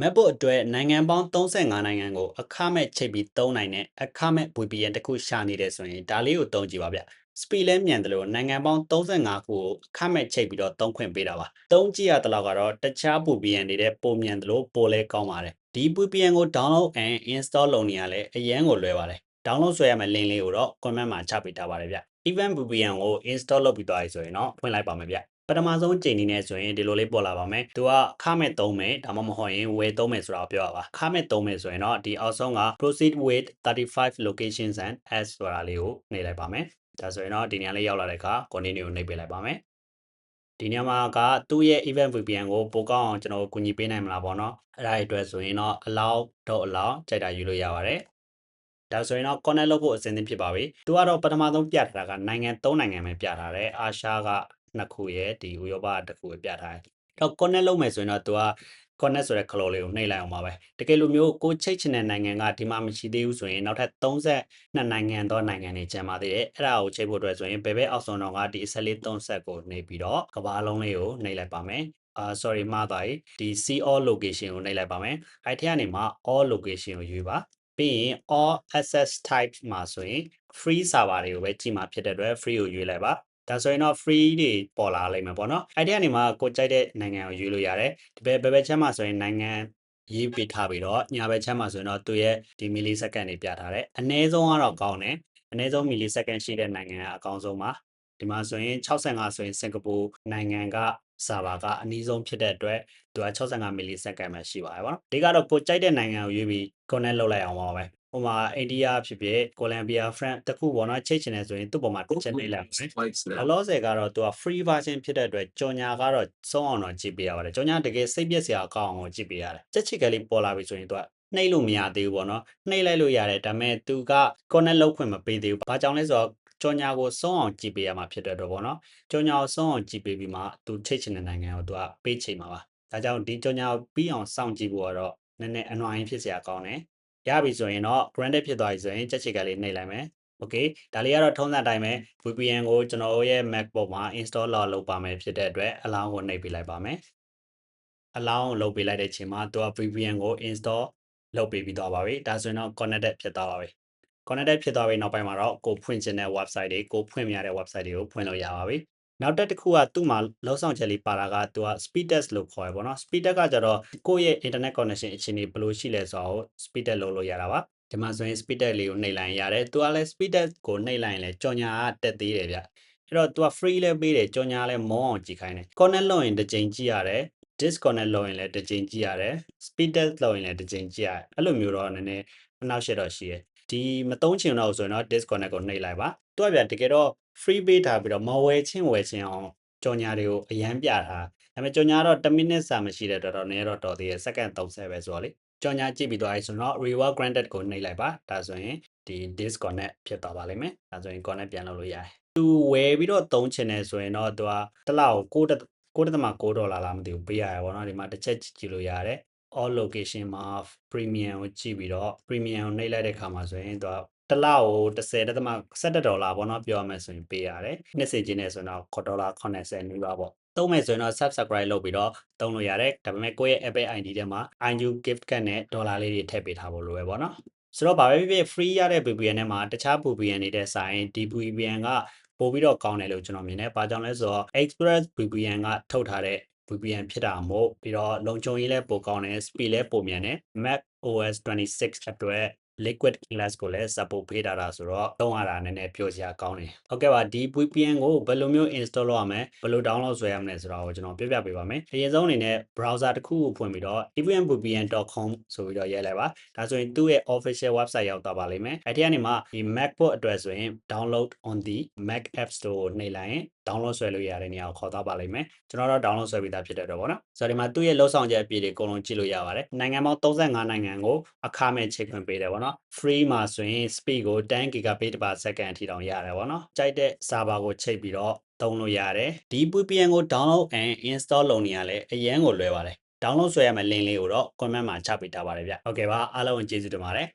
MacBook အတွက်နိုင်ငံပေါင်း35နိုင်ငံကိုအခမဲ့ချိတ်ပြီးသုံးနိုင်တဲ့အခမဲ့ VPN တစ်ခုရှာနေတယ်ဆိုရင်ဒါလေးကိုသုံးကြည့်ပါဗျ။ speed လည်းမြန်တယ်လို့နိုင်ငံပေါင်း35ခုကိုအခမဲ့ချိတ်ပြီးတော့သုံးခွင့်ပေးတာပါ။သုံးကြည့်ရတဲ့လောက်ကတော့တခြား VPN တွေတဲ့ပိုမြန်တယ်လို့ပိုလဲကောင်းပါတယ်။ဒီ VPN ကို download and install လုပ်နေရလဲအရန်ကိုလွယ်ပါတယ်။ download ဆွဲရမယ့် link လေးကိုတော့ comment မှာချပေးထားပါတယ်ဗျ။ Event VPN ကို install လုပ်ပြီးသွားပြီဆိုရင်တော့ဖွင့်လိုက်ပါမယ်ဗျ။ ပထမဆုံးချိန်နေနဲ့ဆိုရင်ဒီလိုလေးပေါ်လာပါမယ်။သူကခမဲ့သုံးမယ်ဒါမှမဟုတ်ရင်ဝယ်သုံးမယ်ဆိုတာကိုပြောတာပါ။ခမဲ့သုံးမယ်ဆိုရင်တော့ဒီအောက်ဆုံးက proceed with 35 locations and ads ဆိုတာလေးကိုနှိပ်လိုက်ပါမယ်။ဒါဆိုရင်တော့ဒီနေရာလေးရောက်လာတဲ့အခါ continue ကိုနှိပ်ပေးလိုက်ပါမယ်။ဒီနေရာမှာကသူ့ရဲ့ event VPN ကိုပိုကောင်းအောင်ကျွန်တော်ကူညီပေးနိုင်မလားပေါ့နော်။အဲ့ဒါအတွက်ဆိုရင်တော့ allow dot allow ကြိုက်တာယူလို့ရပါတယ်။ဒါဆိုရင်တော့ connect လုပ်ဖို့အဆင်သင့်ဖြစ်ပါပြီ။သူကတော့ပထမဆုံးပြထားတာကနိုင်ငံ၃နိုင်ငံပဲပြထားတယ်။အာရှက နှစ်ခုရဲ့ဒီဥရောပကတစ်ခုပဲပြထားတယ်။တော့ connect လုပ်မယ်ဆိုရင်တော့သူက connect ဆိုတဲ့ claw လေးကိုနှိပ်လိုက်အောင်ပါပဲတကယ်လို့မျိုးကိုချိတ်ချင်တဲ့နိုင်ငံကဒီမှာမရှိသေးဘူးဆိုရင်နောက်ထပ်32နိုင်ငံသောနိုင်ငံတွေကျန်ပါသေးတယ်အဲ့ဒါကိုချိတ်ဖို့အတွက်ဆိုရင်ဘယ်ဘက်အောက်ဆုံးတော့ကဒီ14 3ဆက်ကိုနှိပ်ပြီးတော့ကဘာလုံးလေးကိုနှိပ်လိုက်ပါမယ်အာ sorry မှားသွားပြီဒီ see all location ကိုနှိပ်လိုက်ပါမယ်အဲ့ထဲကနေမှ all location ကိုရွေးပါပြီးရင် all access type မှာဆိုရင် free server တွေကိုပဲကြည့်မှာဖြစ်တဲ့အတွက် free ကိုရွေးလိုက်ပါ ဒါဆိုရင်တော့ free တွေပေါ်လာလိမ့်မယ်ပေါ့နော်အဲ့ဒီကနေမှကိုကြိုက်တဲ့နိုင်ငံကိုရွေးလို့ရတယ်ဒီဘက်ဘယ်ဘက်ချမ်းမှာဆိုရင်နိုင်ငံရေးပေးထားပြီးတော့ညာဘက်ချမ်းမှာဆိုရင်တော့သူရဲ့ဒီ milli second တွေပြထားတယ်အနည်းဆုံးကတော့ကောင်းတယ်အနည်းဆုံး milli second ရှိတဲ့နိုင်ငံကအကောင်းဆုံးပါဒီမှာဆိုရင်65ဆိုရင်စင်ကာပူနိုင်ငံကစာဘာကအနည်းဆုံးဖြစ်တဲ့အတွက်သူက65 milli second ပဲရှိပါတယ်ဗောနော်ဒီကတော့ကိုကြိုက်တဲ့နိုင်ငံကိုရွေးပြီး connect လုပ်လိုက်အောင်ပါပဲဟိုမှာအိန္ဒိယဖြစ်ဖြစ်ကိုလံဘီယာ France တခုပေါ့နော်ချိတ်ချင်တယ်ဆိုရင်သူ့ပေါ်မှာတစ်ချက်နှိပ်လိုက်မယ် Spikes လော now. လောဆယ်ကတော့သူက free version ဖြစ်တဲ့အတွက်ကြော်ညာကတော့စုံအောင်တော့ကြည့်ပေးရပါတယ်ကြော်ညာတကယ်စိတ်ပြည့်စရာကောင်းအောင်ကိုကြည့်ပေးရတယ်ချက်ချစ်ကလေးပေါ်လာပြီဆိုရင်သူကနှိပ်လို့မရသေးဘူးပေါ့နော်နှိပ်လိုက်လို့ရတယ်ဒါပေမဲ့သူက connect လုပ်ခွင့်မပေးသေးဘူးဘာကြောင့်လဲဆိုတော့ ကြော်ညာကိုစုံအောင်ကြည့်ပေးရမှာဖြစ်တဲ့အတွက်ပေါ့နော်ကြော်ညာကိုစုံအောင်ကြည့်ပေးပြီးမှသူချိတ်ချင်တဲ့နိုင်ငံကိုသူကပေးချိန်မှာပါဒါကြောင့်ဒီကြော်ညာကိုပြီးအောင်စောင့်ကြည့်ဖို့ကတော့နည်းနည်းအနွားရင်းဖြစ်စရာကောင်းတယ်ရပြီဆိုရင်တော့ granted ဖြစ်သွားပြီဆိုရင်ချက်ချစ်ကလေးနှိပ်လိုက်မယ် okay ဒါလေးကတော့ထုံးစံအတိုင်းပဲ VPN ကိုကျွန်တော်တို့ရဲ့ MacBook မှာ install လုပ်လုပ်ပါမယ်ဖြစ်တဲ့အတွက် allow ကိုနှိပ်ပေးလိုက်ပါမယ် allow ကိုလုပ်ပေးလိုက်တဲ့အချိန်မှာသူက VPN ကို install လုပ်ပေးပြီးသွားပါပြီဒါဆိုရင်တော့ connected ဖြစ်သွားပါပြီ connected ဖြစ်သွားပြီနောက်ပိုင်းမှာတော့ကိုဖွင့်ချင်တဲ့ website တွေကိုဖွင့်မြတဲ့ website တွေကိုဖွင့်လို့ရပါပြီနောက်တစ်တစ်ခုကသူ့မှာလောက်ဆောင်ချက်လေးပါတာကသူက speed test လို့ခေါ်ရပါတော့ speed test ကကြတော့ကိုယ့်ရဲ့ internet connection အခြေအနေဘယ်လိုရှိလဲဆိုတာကို speed test လုပ်လို့ရတာပါဒီမှာဆိုရင် speed test လေးကိုနှိပ်လိုက်ရင်ရတယ်သူကလည်း speed test ကိုနှိပ်လိုက်ရင်လည်းကြော်ညာကတက်သေးတယ်ဗျအဲ့တော့ तू က free လဲပေးတယ်ကြော်ညာလဲမောအောင်ကြည့်ခိုင်းတယ် connect လုပ်ရင်တစ်ကြိမ်ကြည့်ရတယ် disconnect လုပ်ရင်လည်းတစ်ကြိမ်ကြည့်ရတယ် speed test လုပ်ရင်လည်းတစ်ကြိမ်ကြည့်ရတယ်အဲ့လိုမျိုးတော့နည်းနည်းအနောက်ရှက်တော့ရှိတယ် ဒီမသုံးချင်တော့ဆိုရင်တော့ disconnect ကိုနှိပ်လိုက်ပါသူကဗျတကယ်တော့ free ပေးထားပြီးတော့မဝယ်ချင်းဝယ်ချင်းအောင်ကြော်ညာတွေကိုအရန်ပြထားဒါပေမဲ့ကြော်ညာတော့1 minute စာမရှိတဲ့တော်တော်နည်းတော့တော်သေးတယ် second 30ပဲဆိုတော့လေကြော်ညာကြည့်ပြီးသွားပြီဆိုတော့ reward granted ကိုနှိပ်လိုက်ပါဒါဆိုရင်ဒီ disconnect ဖြစ်သွားပါလိမ့်မယ်ဒါဆိုရင် connect ပြန်လုပ်လို့ရတယ်သူဝယ်ပြီးတော့သုံးချင်တယ်ဆိုရင်တော့သူကတစ်လောက်ကို9.9ဒေါ်လာလားမသိဘူးပေးရတယ်ဗောနော်ဒီမှာတစ်ချက်ကြည့်လို့ရတယ် all location မှာ premium ကိုကြည့်ပြီးတော့ premium ကိုနှိပ်လိုက်တဲ့ခါမှာဆိုရင်သူကတစ်လောက်ကို10.17ဒေါ်လာပေါ့နော်ပြောရမယ်ဆိုရင်ပေးရတယ်နှစ်စီချင်းနေဆိုရင်တော့9ဒေါ်လာ80နီးပါးပေါ့သုံးမယ်ဆိုရင်တော့ subscribe လုပ်ပြီးတော့သုံးလို့ရတယ်ဒါပေမဲ့ကိုယ့်ရဲ့ Apple ID ထဲမှာ IU gift card နဲ့ဒေါ်လာလေးတွေထည့်ပေးထားဖို့လိုပဲပေါ့နော်ဆိုတော့ဗာပဲဖြစ်ဖြစ် free ရတဲ့ VPN ထဲမှာတခြား VPN တွေတဲ့ဆိုင်ဒီ VPN ကပို့ပြီးတော့ကောင်းတယ်လို့ကျွန်တော်မြင်တယ်။ဘာကြောင့်လဲဆိုတော့ Express VPN ကထုတ်ထားတဲ့ VPN ဖြစ်တာမို့ပြီးတော့လုံခြုံရေးလည်းပိုကောင်းတယ် speed လည်းပိုမြန်တယ် Mac OS 26အတွက် liquid glass ကိုလည်း support ပေးထားတာဆိုတော့သုံးရတာနည်းနည်းပြောစရာကောင်းတယ်။ဟုတ်ကဲ့ပါဒီ VPN ကိုဘယ်လိုမျိုး install လုပ်ရမလဲဘယ်လို download ဆွဲရမလဲဆိုတာကိုကျွန်တော်ပြပြပေးပါမယ်။အရင်ဆုံးအနေနဲ့ browser တစ်ခုကိုဖွင့်ပြီးတော့ evnvpn.com ဆိုပြီးတော့ရေးလိုက်ပါ။ဒါဆိုရင်သူ့ရဲ့ official website ရောက်သွားပါလိမ့်မယ်။အဲဒီကနေမှဒီ MacBook အတွက်ဆိုရင် download on the Mac App Store ကိုနှိပ်လိုက်ရင် download ဆွဲလို့ရတဲ့နေရာကိုခေါ်သွားပါလိမ့်မယ်။ကျွန်တော်တော့ download ဆွဲပြီးသားဖြစ်တဲ့အတွက်ပေါ့နော်။ဆိုတော့ဒီမှာသူ့ရဲ့လောက်ဆောင်ချက်အပြည့်တွေအကုန်လုံးကြည့်လို့ရပါတယ်။နိုင်ငံပေါင်း35နိုင်ငံကိုအခမဲ့ချိန်ခွင့်ပေးတယ်ပေါ့နော်။ free မှာဆိုရင် speed ကို10 gigabit per second အထိတောင်ရတယ်ပေါ့နော်။ကြိုက်တဲ့ server ကိုချိန်ပြီးတော့သုံးလို့ရတယ်။ဒီ VPN ကို download and install လုပ်နေရလဲအရန်ကိုလွယ်ပါတယ်။ download ဆွဲရမယ့် link လေးကိုတော့ comment မှာချပေးထားပါတယ်ဗျ။ဟုတ်ကဲ့ပါအားလုံးကျေးဇူးတင်ပါတယ်။